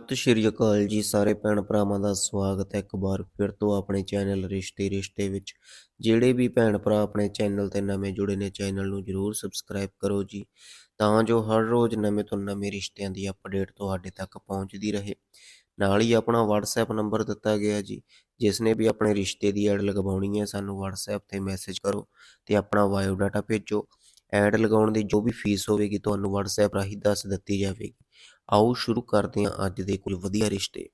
ਸਤਿ ਸ਼੍ਰੀ ਅਕਾਲ ਜੀ ਸਾਰੇ ਭੈਣ ਭਰਾਵਾਂ ਦਾ ਸਵਾਗਤ ਹੈ ਇੱਕ ਵਾਰ ਫਿਰ ਤੋਂ ਆਪਣੇ ਚੈਨਲ ਰਿਸ਼ਤੇ ਰਿਸ਼ਤੇ ਵਿੱਚ। ਜਿਹੜੇ ਵੀ ਭੈਣ ਭਰਾ ਆਪਣੇ ਚੈਨਲ ਤੇ ਨਵੇਂ ਜੁੜੇ ਨੇ, ਚੈਨਲ ਨੂੰ ਜਰੂਰ ਸਬਸਕ੍ਰਾਈਬ ਕਰੋ ਜੀ। ਤਾਂ ਜੋ ਹਰ ਰੋਜ਼ ਨਵੇਂ ਤੋਂ ਨਵੇਂ ਰਿਸ਼ਤਿਆਂ ਦੀ ਅਪਡੇਟ ਤੁਹਾਡੇ ਤੱਕ ਪਹੁੰਚਦੀ ਰਹੇ। ਨਾਲ ਹੀ ਆਪਣਾ WhatsApp ਨੰਬਰ ਦਿੱਤਾ ਗਿਆ ਜੀ। ਜਿਸ ਨੇ ਵੀ ਆਪਣੇ ਰਿਸ਼ਤੇ ਦੀ ਐਡ ਲਗਵਾਉਣੀ ਹੈ, ਸਾਨੂੰ WhatsApp ਤੇ ਮੈਸੇਜ ਕਰੋ ਤੇ ਆਪਣਾ ਬਾਇਓ ਡਾਟਾ ਭੇਜੋ। ਐਡ ਲਗਾਉਣ ਦੀ ਜੋ ਵੀ ਫੀਸ ਹੋਵੇਗੀ, ਤੁਹਾਨੂੰ WhatsApp ਰਾਹੀਂ ਦੱਸ ਦਿੱਤੀ ਜਾਵੇਗੀ। ਆਓ ਸ਼ੁਰੂ ਕਰਦੇ ਹਾਂ ਅੱਜ ਦੇ ਕੁਝ ਵਧੀਆ ਰਿਸ਼ਤੇ।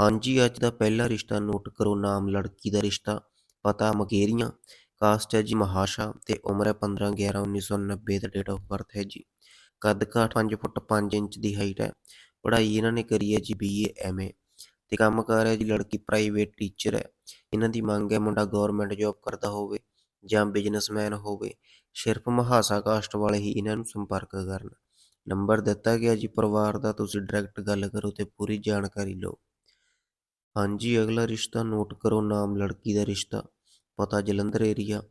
ਹਾਂਜੀ ਅੱਜ ਦਾ ਪਹਿਲਾ ਰਿਸ਼ਤਾ ਨੋਟ ਕਰੋ, ਨਾਮ ਲੜਕੀ ਦਾ ਰਿਸ਼ਤਾ। ਪਤਾ ਮਕੇਰੀਆਂ ਕਾਸਟ ਹੈ ਜੀ ਮਹਾਸ਼ਾ ਤੇ ਉਮਰ ਹੈ 15 11 1990 ਦਾ ਡੇਟ ਆਫ ਬਰਥ ਹੈ ਜੀ। ਕੱਦ ਕਾਠ 5 ਫੁੱਟ 5 ਇੰਚ ਦੀ ਹਾਈਟ ਹੈ। ਪੜ੍ਹਾਈ ਇਹਨਾਂ ਨੇ ਕਰੀ ਹੈ ਜੀ ਬੀਏ ਐਮਏ ਤੇ ਕੰਮਕਾਰ ਹੈ ਜੀ ਲੜਕੀ ਪ੍ਰਾਈਵੇਟ ਟੀਚਰ ਹੈ। ਇਹਨਾਂ ਦੀ ਮੰਗ ਹੈ ਮੁੰਡਾ ਗਵਰਨਮੈਂਟ ਜੌਬ ਕਰਦਾ ਹੋਵੇ ਜਾਂ ਬਿਜ਼ਨਸਮੈਨ ਹੋਵੇ। ਸਿਰਫ ਮਹਾਸਾ ਕਾਸਟ ਵਾਲੇ ਹੀ ਇਹਨਾਂ ਨੂੰ ਸੰਪਰਕ ਕਰਨ। ਨੰਬਰ ਦਿੱਤਾ ਗਿਆ ਜੀ ਪਰਿਵਾਰ ਦਾ, ਤੁਸੀਂ ਡਾਇਰੈਕਟ ਗੱਲ ਕਰੋ ਤੇ ਪੂਰੀ ਜਾਣਕਾਰੀ ਲਓ। ਹਾਂਜੀ, ਅਗਲਾ ਰਿਸ਼ਤਾ ਨੋਟ ਕਰੋ, ਨਾਮ ਲੜਕੀ ਦਾ ਰਿਸ਼ਤਾ। ਪਤਾ ਜਲੰਧਰ ਏਰੀਆ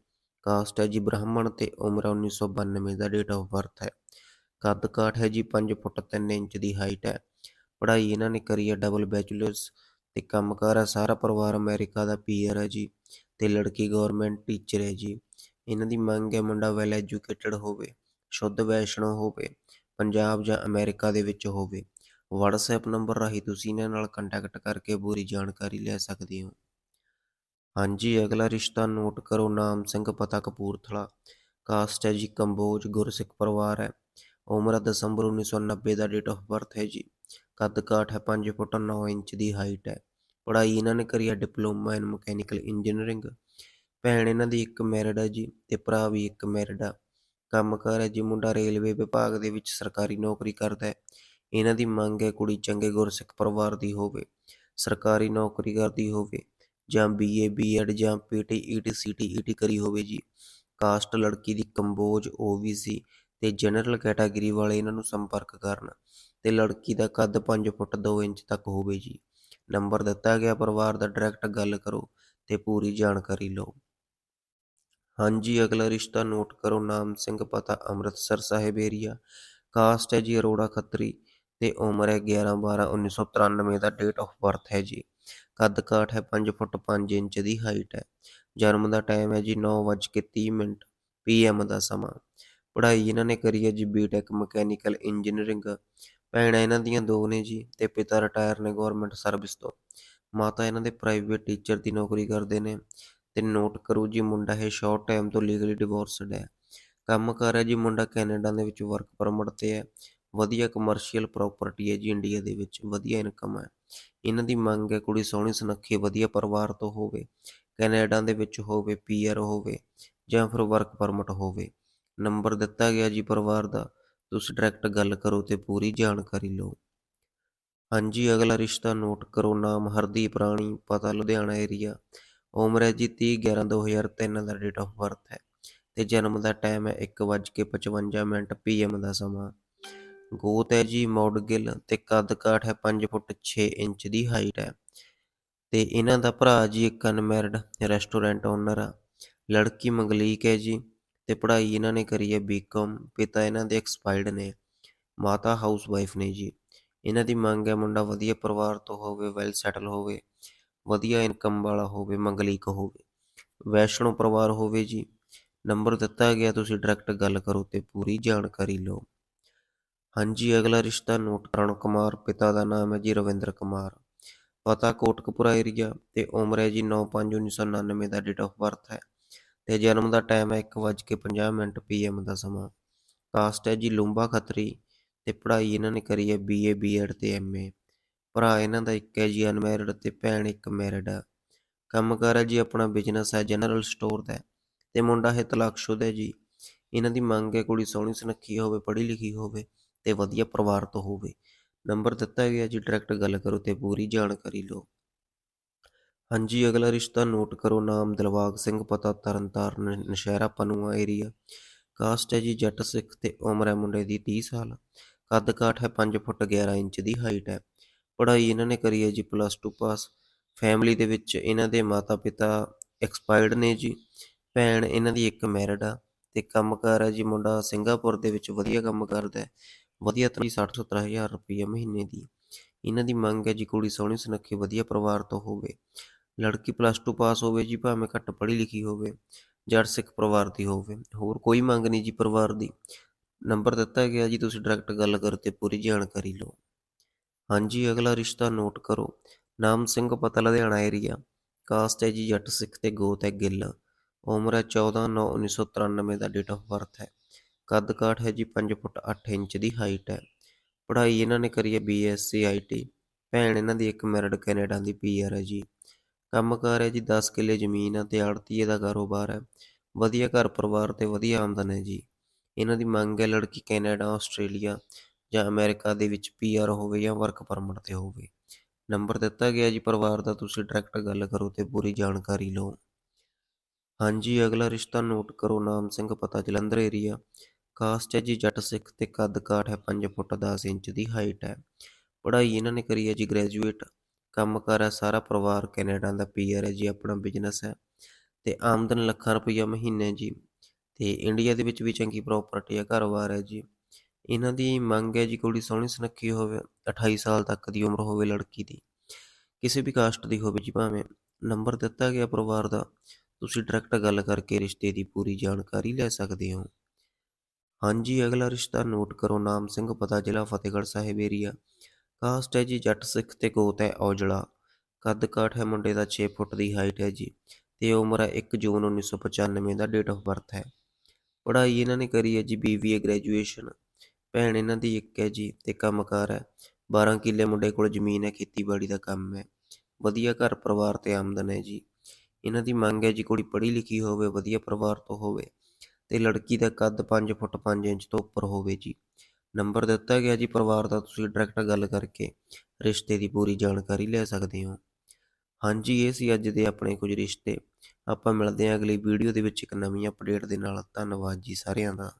ਕਾਸਟ ਹੈ ਜੀ ਬ੍ਰਾਹਮਣ ਤੇ ਉਮਰ 1992 ਦਾ ਡੇਟ ਆਫ ਬਰਥ ਹੈ। ਕੱਦ ਕਾਠ ਹੈ ਜੀ 5 ਫੁੱਟ 3 ਇੰਚ ਦੀ ਹਾਈਟ ਹੈ। ਪੜ੍ਹਾਈ ਇਹਨਾਂ ਨੇ ਕਰੀ ਹੈ ਡਬਲ ਬੈਚਲਰਸ ਤੇ ਕੰਮਕਾਰ ਹੈ। ਸਾਰਾ ਪਰਿਵਾਰ ਅਮਰੀਕਾ ਦਾ ਪੀਆਰ ਹੈ ਜੀ ਤੇ ਲੜਕੀ ਗਵਰਨਮੈਂਟ ਟੀਚਰ ਹੈ ਜੀ। ਇਹਨਾਂ ਦੀ ਮੰਗ ਹੈ ਮੁੰਡਾ ਵੈਲ ਐਜੂਕੇਟਡ ਹੋਵੇ, ਸ਼ੁੱਧ ਵੈਸ਼ਣੋ ਹੋਵੇ। ਪੰਜਾਬ ਜਾਂ ਅਮਰੀਕਾ ਦੇ ਵਿੱਚ ਹੋਵੇ। WhatsApp ਨੰਬਰ ਰਾਹੀਂ ਤੁਸੀਂ ਇਹਨਾਂ ਨਾਲ ਕੰਟੈਕਟ ਕਰਕੇ ਪੂਰੀ ਜਾਣਕਾਰੀ ਲੈ ਸਕਦੇ ਹੋ। ਹਾਂਜੀ, ਅਗਲਾ ਰਿਸ਼ਤਾ ਨੋਟ ਕਰੋ। ਨਾਮ ਸਿੰਘ ਪਤਾ ਕਪੂਰਥਲਾ। ਕਾਸਟ ਹੈ ਜੀ ਕੰਬੋਜ, ਗੁਰਸਿੱਖ ਪਰਿਵਾਰ ਹੈ। ਉਮਰ ਦਸੰਬਰ 1990 ਦਾ ਡੇਟ ਆਫ ਬਰਥ ਹੈ ਜੀ। ਕੱਦ ਕਾਠ ਹੈ 5 ਫੁੱਟ 9 ਇੰਚ ਦੀ ਹਾਈਟ ਹੈ। ਪੜ੍ਹਾਈ ਇਹਨਾਂ ਨੇ ਕਰੀ ਹੈ ਡਿਪਲੋਮਾ ਇਨ ਮਕੈਨੀਕਲ ਇੰਜੀਨੀਅਰਿੰਗ ਭੈਣ ਇਹਨਾਂ ਦੀ ਇੱਕ ਮੈਰਿਡ ਹੈ ਜੀ ਤੇ ਭਰਾ ਵੀ ਇੱਕ ਮੈਰਿਡ ਆ। ਕੰਮਕਾਰ ਹੈ ਜੀ ਮੁੰਡਾ ਰੇਲਵੇ ਵਿਭਾਗ ਦੇ ਵਿੱਚ ਸਰਕਾਰੀ ਨੌਕਰੀ ਕਰਦਾ ਹੈ, ਇਹਨਾਂ ਦੀ ਮੰਗ ਹੈ ਕੁੜੀ ਚੰਗੇ ਗੁਰਸਿੱਖ ਪਰਿਵਾਰ ਦੀ ਹੋਵੇ, ਸਰਕਾਰੀ ਨੌਕਰੀ ਕਰਦੀ ਹੋਵੇ, ਜਾਂ ਬੀਏ ਬੀਐਡ ਜਾਂ ਪੀਟੀ ਈਟੀ ਸੀਟੀ ਈਟੀ ਕਰੀ ਹੋਵੇ ਜੀ। ਕਾਸਟ ਲੜਕੀ ਦੀ ਕੰਬੋਜ ਓਬੀਸੀ ਤੇ ਜਨਰਲ ਕੈਟਾਗਰੀ ਵਾਲੇ ਇਹਨਾਂ ਨੂੰ ਸੰਪਰਕ ਕਰਨ ਤੇ ਲੜਕੀ ਦਾ ਕੱਦ 5 ਫੁੱਟ 2 ਇੰਚ ਤੱਕ ਹੋਵੇ ਜੀ। ਨੰਬਰ ਦਿੱਤਾ ਗਿਆ, ਪਰਿਵਾਰ ਦਾ ਡਾਇਰੈਕਟ ਗੱਲ ਕਰੋ ਤੇ ਪੂਰੀ ਜਾਣਕਾਰੀ ਲਓ। ਹਾਂਜੀ, ਅਗਲਾ ਰਿਸ਼ਤਾ ਨੋਟ ਕਰੋ, ਨਾਮ ਸਿੰਘ, ਪਤਾ ਅੰਮ੍ਰਿਤਸਰ ਸਾਹਿਬ ਏਰੀਆ ਕਾਸਟ ਹੈ ਜੀ ਅਰੋੜਾ ਖੱਤਰੀ ਤੇ ਉਮਰ ਹੈ 11 12 1993 ਦਾ ਡੇਟ ਆਫ ਬਰਥ ਹੈ ਜੀ। ਕੱਦ ਕਾਠ ਹੈ 5 ਫੁੱਟ 5 ਇੰਚ ਦੀ ਹਾਈਟ ਹੈ। ਜਨਮ ਦਾ ਟਾਈਮ ਹੈ ਜੀ 9:30 ਮਿੰਟ ਪੀਐਮ ਦਾ ਸਮਾਂ। ਪੜ੍ਹਾਈ ਇਹਨਾਂ ਨੇ ਕਰੀ ਹੈ ਜੀ ਬੀਟੈਕ ਮਕੈਨੀਕਲ ਇੰਜੀਨੀਅਰਿੰਗ ਭੈਣਾਂ ਇਹਨਾਂ ਦੀਆਂ ਦੋ ਨੇ ਜੀ ਤੇ ਪਿਤਾ ਰਿਟਾਇਰ ਨੇ ਗਵਰਨਮੈਂਟ ਸਰਵਿਸ ਤੋਂ। ਮਾਤਾ ਇਹਨਾਂ ਦੇ ਪ੍ਰਾਈਵੇਟ ਟੀਚਰ ਦੀ ਨੌਕਰੀ ਕਰਦੇ ਨੇ। ਤੇ ਨੋਟ ਕਰੋ ਜੀ ਮੁੰਡਾ ਇਹ ਸ਼ਾਰਟ ਟਾਈਮ ਤੋਂ ਲੀਗਲੀ ਡਿਵੋਰਸਡ ਹੈ। ਕੰਮ ਕਰ ਹੈ ਜੀ ਮੁੰਡਾ ਕੈਨੇਡਾ ਦੇ ਵਿੱਚ ਵਰਕ ਪਰਮਿਟ ਤੇ ਹੈ। ਵਧੀਆ ਕਮਰਸ਼ੀਅਲ ਪ੍ਰਾਪਰਟੀ ਹੈ ਜੀ ਇੰਡੀਆ ਦੇ ਵਿੱਚ, ਵਧੀਆ ਇਨਕਮ ਹੈ। ਇਹਨਾਂ ਦੀ ਮੰਗ ਹੈ ਕੁੜੀ ਸੋਹਣੀ ਸੁਨੱਖੀ, ਵਧੀਆ ਪਰਿਵਾਰ ਤੋਂ ਹੋਵੇ, ਕੈਨੇਡਾ ਦੇ ਵਿੱਚ ਹੋਵੇ ਪੀਆਰ ਹੋਵੇ ਜਾਂ ਫਿਰ ਵਰਕ ਪਰਮਿਟ ਹੋਵੇ। ਨੰਬਰ ਦਿੱਤਾ ਗਿਆ ਜੀ ਪਰਿਵਾਰ ਦਾ, ਤੁਸੀਂ ਡਾਇਰੈਕਟ ਗੱਲ ਕਰੋ ਤੇ ਪੂਰੀ ਜਾਣਕਾਰੀ ਲਓ। ਹਾਂਜੀ, ਅਗਲਾ ਰਿਸ਼ਤਾ ਨੋਟ ਕਰੋ, ਨਾਮ ਹਰਦੀਪ ਰਾਣੀ, ਪਤਾ ਲੁਧਿਆਣਾ ਏਰੀਆ ਉਮਰ ਹੈ ਜੀ 30 11 2003 ਦਾ ਡੇਟ ਆਫ ਬਰਥ ਹੈ। ਤੇ ਜਨਮ ਦਾ ਟਾਈਮ ਹੈ 1:55 ਮਿੰਟ ਪੀਐਮ ਦਾ ਸਮਾਂ। ਗੋਤ ਹੈ ਜੀ ਮੌਡਗਿਲ ਤੇ ਕੱਦ ਕਾਠ ਹੈ 5 ਫੁੱਟ 6 ਇੰਚ ਦੀ ਹਾਈਟ ਹੈ। ਤੇ ਇਹਨਾਂ ਦਾ ਭਰਾ ਜੀ ਇੱਕ ਅਨਮੈਰਿਡ ਰੈਸਟੋਰੈਂਟ ਓਨਰ ਆ। ਲੜਕੀ ਮੰਗਲੀਕ ਹੈ ਜੀ ਤੇ ਪੜ੍ਹਾਈ ਇਹਨਾਂ ਨੇ ਕਰੀ ਹੈ ਬੀਕਾਮ ਪਿਤਾ ਇਹਨਾਂ ਦੇ ਐਕਸਪਾਇਰਡ ਨੇ, ਮਾਤਾ ਹਾਊਸ ਵਾਈਫ ਨੇ ਜੀ। ਇਹਨਾਂ ਦੀ ਮੰਗ ਹੈ ਮੁੰਡਾ ਵਧੀਆ ਪਰਿਵਾਰ ਤੋਂ ਹੋਵੇ ਵੈਲ ਸੈਟਲ ਹੋਵੇ। ਵਧੀਆ ਇਨਕਮ ਵਾਲਾ ਹੋਵੇ, ਮੰਗਲੀਕ ਹੋਵੇ, ਵੈਸ਼ਨੋ ਪਰਿਵਾਰ ਹੋਵੇ ਜੀ ਨੰਬਰ ਦਿੱਤਾ ਗਿਆ, ਤੁਸੀਂ ਡਾਇਰੈਕਟ ਗੱਲ ਕਰੋ ਤੇ ਪੂਰੀ ਜਾਣਕਾਰੀ ਲਓ। ਹਾਂਜੀ, ਅਗਲਾ ਰਿਸ਼ਤਾ ਨੋਟ ਕਰਨ ਕੁਮਾਰ, ਪਿਤਾ ਦਾ ਨਾਮ ਹੈ ਜੀ ਰਵਿੰਦਰ ਕੁਮਾਰ। ਪਤਾ ਕੋਟਕਪੁਰਾ ਏਰੀਆ ਤੇ ਉਮਰ ਹੈ ਜੀ 9/5/1999 ਦਾ ਡੇਟ ਆਫ ਬਰਥ ਹੈ ਤੇ ਜਨਮ ਦਾ ਟਾਈਮ ਹੈ 1:50 ਮਿੰਟ ਪੀਐਮ ਦਾ ਸਮਾਂ। ਕਾਸਟ ਹੈ ਜੀ ਲੂੰਬਾ ਖੱਤਰੀ ਤੇ ਪੜ੍ਹਾਈ ਇਹਨਾਂ ਨੇ ਕਰੀ ਹੈ ਬੀਏ ਬੀਐਡ ਤੇ ਐਮਏ ਭਰਾ ਇਹਨਾਂ ਦਾ ਇੱਕ ਹੈ ਜੀ ਅਨਮੈਰਿਡ ਤੇ ਭੈਣ ਇੱਕ ਮੈਰਿਡ ਆ ਕੰਮਕਾਰ ਹੈ ਜੀ, ਆਪਣਾ ਬਿਜ਼ਨਸ ਹੈ ਜਨਰਲ ਸਟੋਰ ਦਾ ਤੇ ਮੁੰਡਾ ਹੈ ਤਲਾਕਸ਼ੁਦਾ ਜੀ। ਇਹਨਾਂ ਦੀ ਮੰਗ ਹੈ ਕੁੜੀ ਸੋਹਣੀ ਸੁਨੱਖੀ ਹੋਵੇ, ਪੜ੍ਹੀ ਲਿਖੀ ਹੋਵੇ ਤੇ ਵਧੀਆ ਪਰਿਵਾਰ ਤੋਂ ਹੋਵੇ। ਨੰਬਰ ਦਿੱਤਾ ਗਿਆ ਜੀ ਡਾਇਰੈਕਟ ਗੱਲ ਕਰੋ ਤੇ ਪੂਰੀ ਜਾਣਕਾਰੀ ਲਓ। ਹਾਂਜੀ, ਅਗਲਾ ਰਿਸ਼ਤਾ ਨੋਟ ਕਰੋ, ਨਾਮ ਦਿਲਵਾਗ ਸਿੰਘ, ਪਤਾ ਤਰਨਤਾਰਨ ਨਸ਼ਹਿਰਾ ਪਨੂਆ ਏਰੀਆ ਕਾਸਟ ਹੈ ਜੀ, ਜੱਟ ਸਿੱਖ ਤੇ ਉਮਰ ਹੈ ਮੁੰਡੇ ਦੀ 30 ਸਾਲ। ਕੱਦ ਕਾਠ ਹੈ 5 ਫੁੱਟ 11 ਇੰਚ ਦੀ ਹਾਈਟ ਹੈ। ਪੜ੍ਹਾਈ ਇਹਨਾਂ ਨੇ ਕਰੀ ਹੈ ਜੀ ਪਲੱਸ 2 ਪਾਸ ਫੈਮਿਲੀ ਦੇ ਵਿੱਚ ਇਹਨਾਂ ਦੇ ਮਾਤਾ ਪਿਤਾ ਐਕਸਪਾਇਰਡ ਨੇ ਜੀ, ਭੈਣ ਇਹਨਾਂ ਦੀ ਇੱਕ ਮੈਰਿਡ ਆ ਤੇ ਕੰਮਕਾਰ ਹੈ ਜੀ ਮੁੰਡਾ ਸਿੰਗਾਪੁਰ ਦੇ ਵਿੱਚ ਵਧੀਆ ਕੰਮ ਕਰਦਾ ਹੈ, ਵਧੀਆ ਤਨਖਾਹ 60 70 ਹਜ਼ਾਰ ਰੁਪਏ ਮਹੀਨੇ ਦੀ। ਇਹਨਾਂ ਦੀ ਮੰਗ ਹੈ ਜੀ ਕੁੜੀ ਸੋਹਣੀ ਸੁਨੱਖੀ ਵਧੀਆ ਪਰਿਵਾਰ ਤੋਂ ਹੋਵੇ। ਲੜਕੀ ਪਲੱਸ 2 ਪਾਸ ਹੋਵੇ ਜੀ ਭਾਵੇਂ ਘੱਟ ਪੜ੍ਹੀ ਲਿਖੀ ਹੋਵੇ ਜੱਟ ਸਿੱਖ ਪਰਿਵਾਰ ਦੀ ਹੋਵੇ। ਹੋਰ ਕੋਈ ਮੰਗ ਨਹੀਂ ਜੀ ਪਰਿਵਾਰ ਦੀ। ਨੰਬਰ ਦਿੱਤਾ ਗਿਆ ਜੀ, ਤੁਸੀਂ ਡਾਇਰੈਕਟ ਗੱਲ ਕਰੋ ਤੇ ਪੂਰੀ ਜਾਣਕਾਰੀ ਲਓ। ਹਾਂਜੀ, ਅਗਲਾ ਰਿਸ਼ਤਾ ਨੋਟ ਕਰੋ। ਨਾਮ ਸਿੰਘ ਪਤਾ ਲੁਧਿਆਣਾ ਏਰੀਆ ਕਾਸਟ ਹੈ ਜੀ ਜੱਟ ਸਿੱਖ ਤੇ ਗੋਤ ਹੈ ਗਿੱਲ। ਉਮਰ ਹੈ 14/9/1993 ਦਾ ਡੇਟ ਆਫ ਬਰਥ ਹੈ। ਕੱਦ ਕਾਠ ਹੈ ਜੀ 5 ਫੁੱਟ 8 ਇੰਚ ਦੀ ਹਾਈਟ ਹੈ। ਪੜ੍ਹਾਈ ਇਹਨਾਂ ਨੇ ਕਰੀ ਹੈ ਬੀਐਸਸੀ ਆਈਟੀ ਭੈਣ ਇਹਨਾਂ ਦੀ ਇੱਕ ਮੈਰਿਡ ਕੈਨੇਡਾ ਦੀ ਪੀਆਰ ਹੈ ਜੀ। ਕੰਮਕਾਰ ਹੈ ਜੀ 10 ਕਿੱਲੇ ਜ਼ਮੀਨ ਹੈ ਤੇ ਆੜਤੀਏ ਦਾ ਕਾਰੋਬਾਰ ਹੈ। ਵਧੀਆ ਘਰ ਪਰਿਵਾਰ ਤੇ ਵਧੀਆ ਆਮਦਨ ਹੈ ਜੀ। ਇਹਨਾਂ ਦੀ ਮੰਗ ਹੈ ਲੜਕੀ ਕੈਨੇਡਾ, ਆਸਟ੍ਰੇਲੀਆ। ਜਾਂ ਅਮਰੀਕਾ ਦੇ ਵਿੱਚ ਪੀਆਰ ਹੋਵੇ ਜਾਂ ਵਰਕ ਪਰਮਿਟ ਤੇ ਹੋਵੇ। ਨੰਬਰ ਦਿੱਤਾ ਗਿਆ ਜੀ ਪਰਿਵਾਰ ਦਾ, ਤੁਸੀਂ ਡਾਇਰੈਕਟ ਗੱਲ ਕਰੋ ਤੇ ਪੂਰੀ ਜਾਣਕਾਰੀ ਲਓ। ਹਾਂਜੀ, ਅਗਲਾ ਰਿਸ਼ਤਾ ਨੋਟ ਕਰੋ, ਨਾਮ ਸਿੰਘ, ਪਤਾ ਜਲੰਧਰ ਏਰੀਆ ਕਾਸਟ ਹੈ ਜੀ ਜੱਟ ਸਿੱਖ ਤੇ ਕੱਦ ਕਾਠ ਹੈ 5 ਫੁੱਟ 10 ਇੰਚ ਦੀ ਹਾਈਟ ਹੈ। ਪੜ੍ਹਾਈ ਇਹਨਾਂ ਨੇ ਕਰੀ ਹੈ ਜੀ ਗ੍ਰੈਜੂਏਟ ਕੰਮ ਕੰਮਕਾਰ ਹੈ, ਸਾਰਾ ਪਰਿਵਾਰ ਕੈਨੇਡਾ ਦਾ ਪੀਆਰ ਹੈ ਜੀ, ਆਪਣਾ ਬਿਜ਼ਨਸ ਹੈ। ਤੇ ਆਮਦਨ ਲੱਖਾਂ ਰੁਪਈਆ ਮਹੀਨੇ ਜੀ। ਤੇ ਇੰਡੀਆ ਦੇ ਵਿੱਚ ਵੀ ਚੰਗੀ ਪ੍ਰਾਪਰਟੀ ਹੈ, ਘਰ-ਬਾਰ ਹੈ ਜੀ। ਇਹਨਾਂ ਦੀ ਮੰਗ ਹੈ ਜੀ ਕੁੜੀ ਸੋਹਣੀ ਸੁਨੱਖੀ ਹੋਵੇ 28 ਸਾਲ ਤੱਕ ਦੀ ਉਮਰ ਹੋਵੇ ਲੜਕੀ ਦੀ। ਕਿਸੇ ਵੀ ਕਾਸਟ ਦੀ ਹੋਵੇ ਜੀ ਭਾਵੇਂ। ਨੰਬਰ ਦਿੱਤਾ ਗਿਆ ਪਰਿਵਾਰ ਦਾ। ਤੁਸੀਂ ਡਾਇਰੈਕਟ ਗੱਲ ਕਰਕੇ ਰਿਸ਼ਤੇ ਦੀ ਪੂਰੀ ਜਾਣਕਾਰੀ ਲੈ ਸਕਦੇ ਹੋ। ਹਾਂਜੀ, ਅਗਲਾ ਰਿਸ਼ਤਾ ਨੋਟ ਕਰੋ। ਨਾਮ ਸਿੰਘ ਪਤਾ ਜ਼ਿਲ੍ਹਾ ਫਤਿਹਗੜ੍ਹ ਸਾਹਿਬ ਏਰੀਆ ਕਾਸਟ ਹੈ ਜੀ ਜੱਟ ਸਿੱਖ ਤੇ ਗੋਤ ਹੈ ਔਜਲਾ। ਕੱਦ ਕਾਠ ਹੈ ਮੁੰਡੇ ਦਾ 6 ਫੁੱਟ ਦੀ ਹਾਈਟ ਹੈ ਜੀ। ਤੇ ਉਮਰ ਹੈ 1 ਜੂਨ 1995 ਦਾ ਡੇਟ ਆਫ ਬਰਥ ਹੈ। ਪੜ੍ਹਾਈ ਇਹਨਾਂ ਨੇ ਕਰੀ ਹੈ ਜੀ ਬੀਬੀਏ ਗ੍ਰੈਜੂਏਸ਼ਨ ਭੈਣ ਇਹਨਾਂ ਦੀ ਇੱਕ ਹੈ ਜੀ ਤੇ ਕੰਮਕਾਰ ਹੈ। 12 ਕਿੱਲੇ ਮੁੰਡੇ ਕੋਲ ਜ਼ਮੀਨ ਹੈ, ਖੇਤੀਬਾੜੀ ਦਾ ਕੰਮ ਹੈ। ਵਧੀਆ ਘਰ ਪਰਿਵਾਰ ਤੇ ਆਮਦਨ ਹੈ ਜੀ। ਇਹਨਾਂ ਦੀ ਮੰਗ ਹੈ ਜੀ ਕੁੜੀ ਪੜ੍ਹੀ ਲਿਖੀ ਹੋਵੇ, ਵਧੀਆ ਪਰਿਵਾਰ ਤੋਂ ਹੋਵੇ ਤੇ ਲੜਕੀ ਦਾ ਕੱਦ 5 ਫੁੱਟ 5 ਇੰਚ ਤੋਂ ਉੱਪਰ ਹੋਵੇ ਜੀ। ਨੰਬਰ ਦਿੱਤਾ ਗਿਆ ਜੀ ਪਰਿਵਾਰ ਦਾ, ਤੁਸੀਂ ਡਾਇਰੈਕਟ ਗੱਲ ਕਰਕੇ ਰਿਸ਼ਤੇ ਦੀ ਪੂਰੀ ਜਾਣਕਾਰੀ ਲੈ ਸਕਦੇ ਹੋ। ਹਾਂਜੀ, ਇਹ ਸੀ ਅੱਜ ਦੇ ਆਪਣੇ ਕੁਝ ਰਿਸ਼ਤੇ। ਆਪਾਂ ਮਿਲਦੇ ਹਾਂ ਅਗਲੀ ਵੀਡੀਓ ਦੇ ਵਿੱਚ ਇੱਕ ਨਵੀਂ ਅਪਡੇਟ ਦੇ ਨਾਲ। ਧੰਨਵਾਦ ਜੀ ਸਾਰਿਆਂ ਦਾ।